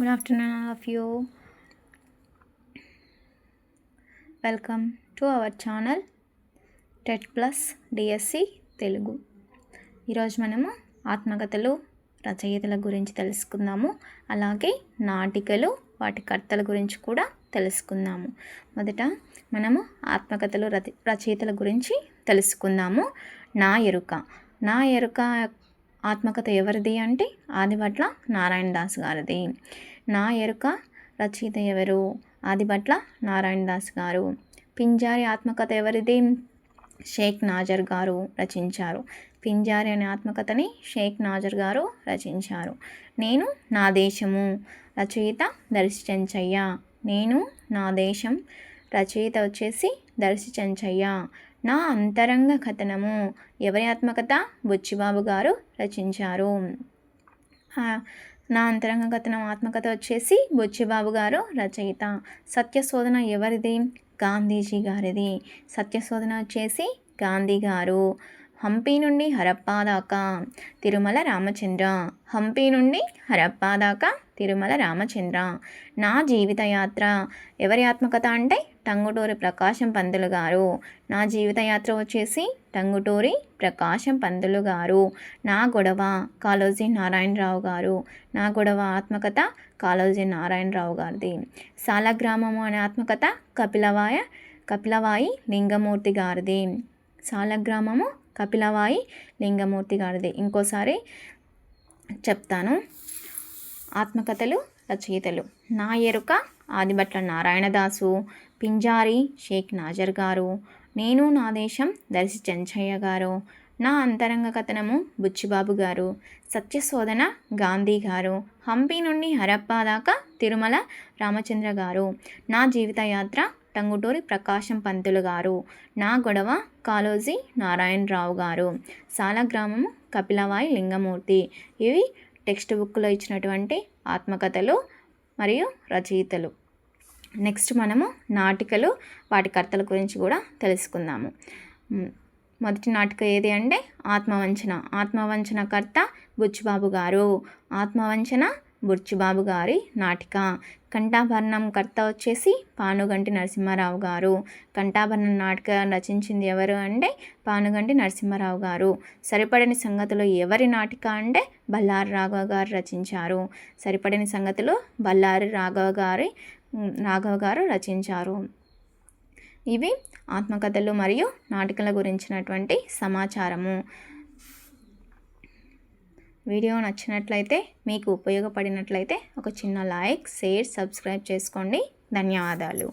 Good afternoon all of you welcome to our channel TET plus DSC Telugu ఈరోజు మనము ఆత్మకథలు రచయితల గురించి తెలుసుకుందాము. అలాగే నాటికలు వాటి కర్తల గురించి కూడా తెలుసుకుందాము. మొదట మనము ఆత్మకథలు రచ రచయితల గురించి తెలుసుకుందాము. నా ఎరుక. నా ఎరుక ఆత్మకథ ఎవరిది అంటే ఆదిభట్ల నారాయణ దాస్ గారిది. నా ఎరుక రచయిత ఎవరు? ఆదిభట్ల నారాయణ దాస్ గారు. పింజారి ఆత్మకథ ఎవరిది? షేక్ నాజర్ గారు రచించారు. పింజారి అనే ఆత్మకథని షేక్ నాజర్ గారు రచించారు. నేను నా దేశము రచయిత దర్శి చెంచయ్య. నేను నా దేశం రచయిత వచ్చేసి దర్శి చెంచయ్య. నా అంతరంగ కథనము ఎవరి ఆత్మకథ? బుచ్చిబాబు గారు రచించారు. నా అంతరంగ కథనం ఆత్మకథ వచ్చేసి బుచ్చిబాబు గారు రచయిత. సత్యశోధన ఎవరిది? గాంధీజీ గారిది. సత్యశోధన వచ్చేసి గాంధీ గారు. హంపి నుండి హరప్పా దాకా. తిరుమల రామచంద్ర. హంపి నుండి హరప్పా దాకా. తిరుమల రామచంద్ర. నా జీవితయాత్ర. ఎవరి ఆత్మకథ అంటే టంగుటూరి ప్రకాశం పంతులు గారు. నా జీవితయాత్ర వచ్చేసి టంగుటూరి ప్రకాశం పంతులు గారు. నా గొడవ కాళోజీ నారాయణరావు గారు. నా గొడవ ఆత్మకథ కాళోజీ నారాయణరావు గారిది. సాలగ్రామము అనే ఆత్మకథ కపిలవాయ కపిలవాయి లింగమూర్తి గారిది. సాలగ్రామము కపిలవాయి లింగమూర్తి గారిది. ఇంకోసారి చెప్తాను. ఆత్మకథలు రచయితలు. నా ఎరుక ఆదిభట్ల నారాయణదాసు పింజారి షేక్ నాజర్ గారు. నేను నా దేశం దర్శి చెంచయ్య గారు. నా అంతరంగ కథనము బుచ్చిబాబు గారు. సత్యశోధన గాంధీ గారు. హంపి నుండి హరప్పా దాకా తిరుమల రామచంద్ర గారు. నా జీవితయాత్ర టంగుటూరి ప్రకాశం పంతులు గారు. నా గొడవ కాళోజీ నారాయణరావు గారు. సాలగ్రామము కపిలవాయి లింగమూర్తి. ఇవి టెక్స్ట్ బుక్లో ఇచ్చినటువంటి ఆత్మకథలు మరియు రచయితలు. నెక్స్ట్ మనము నాటికలు వాటి కర్తల గురించి కూడా తెలుసుకుందాము. మొదటి నాటిక ఏది అంటే ఆత్మవంచన. ఆత్మవంచన కర్త బుచ్చిబాబు గారు. ఆత్మవంచన బుచ్చిబాబు గారి నాటిక. కంఠాభరణం కర్త వచ్చేసి పానుగంటి నరసింహారావు గారు. కంఠాభరణం నాటిక రచించింది ఎవరు అంటే పానుగంటి నరసింహారావు గారు. సరిపడని సంగతులు ఎవరి నాటిక అంటే బల్లారి రాఘవ గారు రచించారు. సరిపడని సంగతులు బల్లారి రాఘవ గారి రాఘవ గారు రచించారు. ఇవి ఆత్మకథలు మరియు నాటికల గురించినటువంటి సమాచారము. వీడియో నచ్చినట్లయితే మీకు ఉపయోగపడినట్లయితే ఒక చిన్న లైక్ షేర్ సబ్స్క్రైబ్ చేసుకోండి. ధన్యవాదాలు.